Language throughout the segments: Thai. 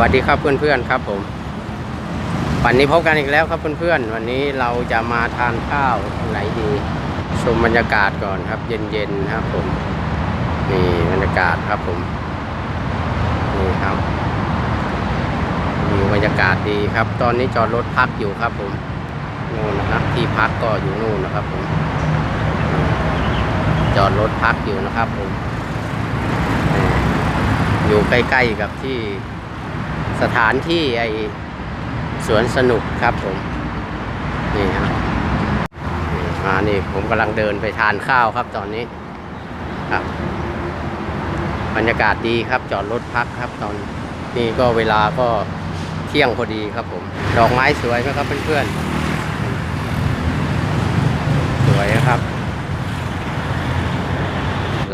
วัสดีครับเพื่อนๆครับผมวันนี้พบกันอีกแล้วครับเพื่อนๆวันนี้เราจะมาทานข้าวไหนดีชมบรรยากาศก่อนครับ เย็นๆครับผมนี่บรรยากาศครับผมนี่ครับมีบรรยากาศดีครับ ตอนนี้จอดรถพักอยู่ครับผมนู่นนะครับที่พักก็อยู่นู่นนะครับผมจอดรถพักอยู่นะครับผมอยู่ใกล้ๆกับที่ สถานที่ไอสวนสนุกครับผม นี่ครับนี่มานี่ผมกำลังเดินไปทานข้าวครับตอนนี้ครับ บรรยากาศดีครับจอดรถพักครับตอนนี้ก็เวลาก็เที่ยงพอดีครับผม ดอกไม้สวยไหมครับเพื่อนๆ สวยนะครับ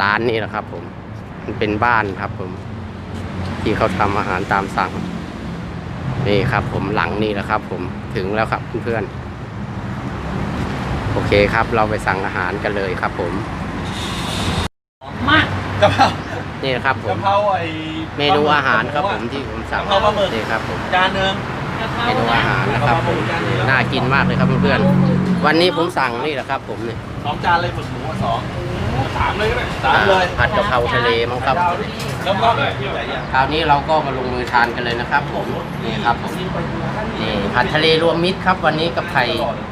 ร้านนี้แหละครับผม มันเป็นบ้านครับผม ที่เขาทำอาหารตามสั่ง นี่ครับ ผมหลังนี่แหละครับ ผมถึงแล้วครับเพื่อนๆโอเคครับ เราไปสั่งอาหารกันเลยครับ ผมมากกะเพรานี่นะครับผมกะเพราไอ้เมนูอาหารครับผมที่ผมสั่งกะเพราปลาหมึกนี่ครับผมจานหนึ่งเมนูอาหารนะครับผมนี่น่ากินมากเลยครับเพื่อนๆวันนี้ผมสั่งนี่แหละครับ ผมเนี่ยสองจานเลยหมึกหมูสอง สามเลยก็ได้สามเลยผัดกะเพราทะเลมั้งครับแล้วก็แบบที่ไหนอะคราวนี้เราก็มาลงมือทานกันเลยนะครับผมนี่ครับผมนี่ผัดทะเลรวมมิตรครับ วันนี้กับไข่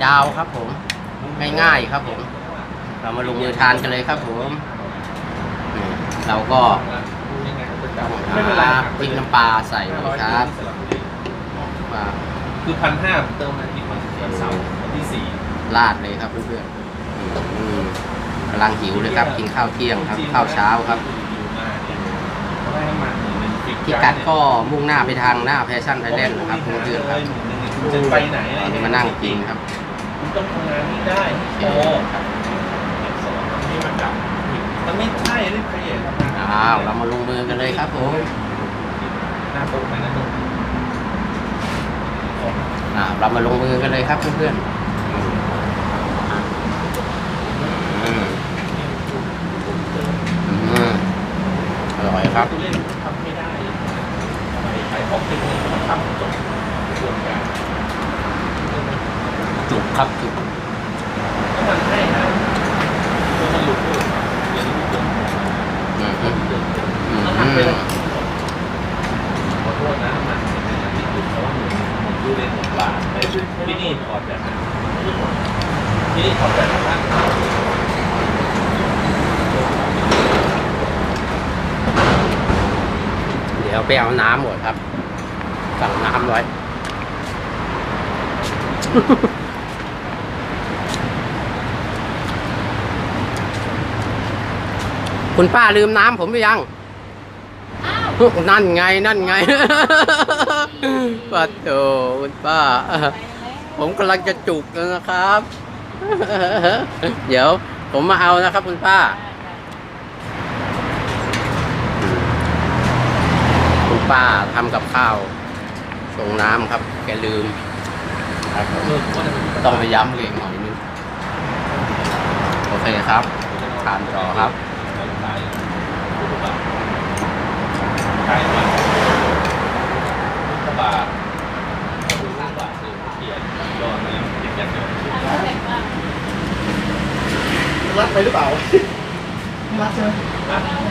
ดาวครับ ผมง่ายๆครับผม เรามาลงมือทานกันเลยครับผมนี่เราก็ต้องหาพริกน้ำปลาใส่เลยครับมาคือพันห้าเติมมาอีกวันเสาร์วันที่สี่ราดเลยครับเพื่อนๆอืม กำลังหิวเลยครับ กินข้าวเที่ยงครับ ข้าวเช้าครับพิกัดก็มุ่งหน้าไปทางหน้าแฟชั่นไทยแลนด์นะครับเพื่อนๆครับคุณจะไปไหนตอนนี้มานั่งกินครับคุณต้องทำงานนี่ได้โอ้นี่มันจับมันไม่ใช่รีบขยันทำงานอ้าว เรามาลงมือกันเลยครับผมหน้าโต๊ะไปหน้าโต๊ะอ่าเรามาลงมือกันเลยครับเพื่อนๆอืมอืมอร่อย ครับตัวเลขทำไม่ได้ไปไปของเทคนิคมันทำจบกระบวนการจุกครับจุก ก็มันให้นะตัวมันหลุดด้วยเดี๋ยวนี้มันหลุด อืมอืมอื มันหักไป ม เลยขอโทษนะมันเป็นอย่างนี้หลุดเพราะว่าหนูผมดูเล่นหมดปลาไปที่นี่ถอดแบบนั้นที่นี่ถอดแบบนั้น เดี๋ยวไปเอาน้ำหมดครับ สั่งน้ำไว้ คุณป้าลืมน้ำผมหรือยัง นั่นไง นั่นไงปัดโถคุณป้า ผมกำลังจะจุกแล้วนะครับ เดี๋ยวผมมาเอานะครับคุณป้า คุณ ป้าทำกับข้าว ส่งน้ำครับ แกลืมครับเออผมว่าจะเป็นต้องไปย้ำเองหน่อยนึงโอเคครับทานต่อครับตายตายมาลูกบาทลูกบาทคือเขียนยอดเลยเขียนยันยอดรัดไปหรือเปล่ารัดใช่ไหม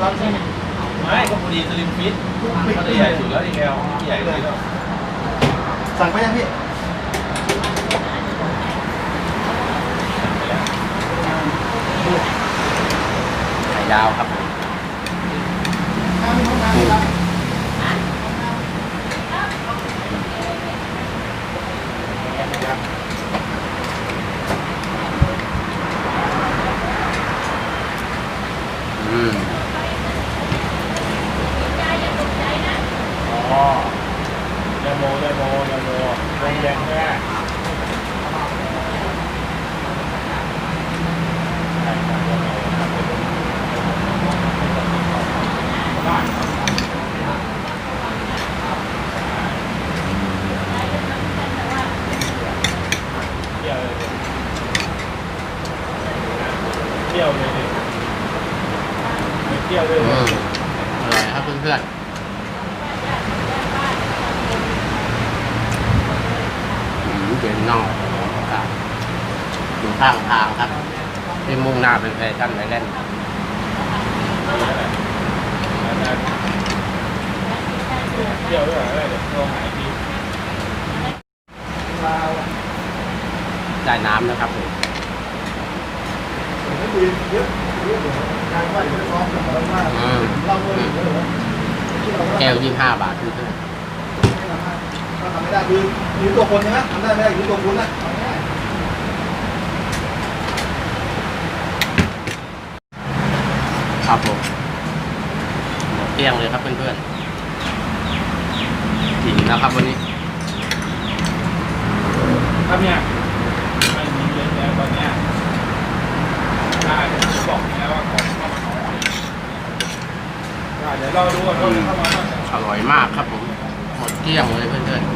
รัดใช่ไหม ไม่ก็พอดีสลิมฟิตเขาได้ใหญ่สุดแล้วที่แอลที่ใหญ่เลยก็สั่งไปยังพี่ไข่ดาวครับ ยวเลยเที่ยวเลยอืรอครับเพื่อนๆอืมเป็นน่องครับอยู่ข้างทางครับ ที่มุ่งหน้าเป็นแฟชั่นไอเลนด์เที่ยวด้วยอะไรเดี๋ยโทรหายทีได้น้ำนะครับผม ไม่ดีเยอะเยอะเลยงานว่าจะซ้อมแบบว่าอืมเราเลยเยอะเลยแก้วยี่ห้าบาทคือถ้าทำไม่ได้คือยืนตัวคนใช่ไหมทำได้ไม่ได้ยืนตัวคุณนะเอาง่ายครับผมหมดเกลี้ยงเลยครับเพื่อนๆอิ่มแล้วครับวันนี้ ครับเนี่ย อร่อยมากครับผม หมดเกลี้ยงเลยเพื่อนๆ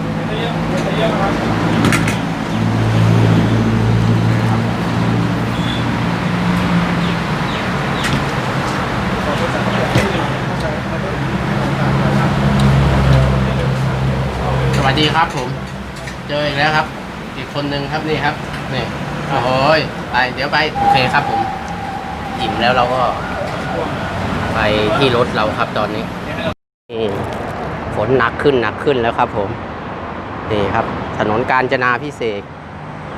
สวัสดีครับผม เจออีกแล้วครับ อีกคนนึงครับนี่ครับนี่โอ้โหยไปเดี๋ยวไป โอเคครับผมอิ่มแล้วเราก็ ไปที่รถเราครับตอนนี้นี่ฝนหนักขึ้นหนักขึ้นแล้วครับผมนี่ครับ ถนนกาญจนาพิเศษ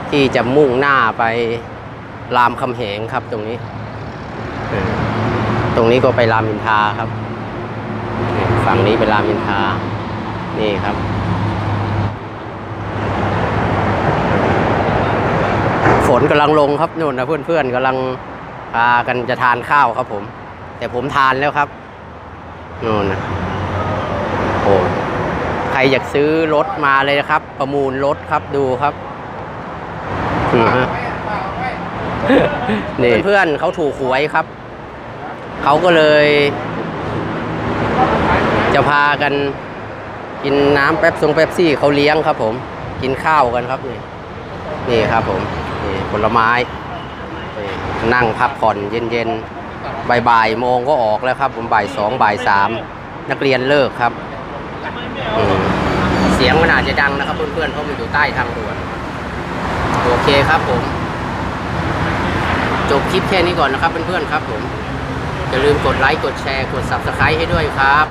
ที่จะมุ่งหน้าไปรามคำแหงครับตรงนี้ ตรงนี้ก็ไปรามอินทราครับ ฝั่งนี้ไปรามอินทรานี่ครับ ฝนกำลังลงครับนู่นนะเพื่อนๆกำลังพากันจะทานข้าวครับผม แต่ผมทานแล้วครับนู่นนะโอ้ใครอยากซื้อรถมาเลยนะครับ ประมูลรถครับดูครับอือฮะนี่เพื่อนเขาถูกหวยครับ เขาก็เลย จะพากันกินน้ำแป๊บซงแป๊บซี่เขาเลี้ยงครับ ผม กินข้าวกันครับนี่นี่ครับ ผมนี่ผลไม้นี่นั่งพักผ่อนเย็นๆ บ่ายๆโมงก็ออกแล้วครับ ผมบ่ายสองบ่ายสามนักเรียนเลิกครับอืมเสียงมันอาจจะดังนะครับเพื่อนๆเพราะมันอยู่ใต้ทางด่วนโอเคครับผม จบคลิปแค่นี้ก่อนนะครับเพื่อนๆครับผมอย่าลืมกดไลค์กดแชร์กด Subscribe ให้ด้วยครับ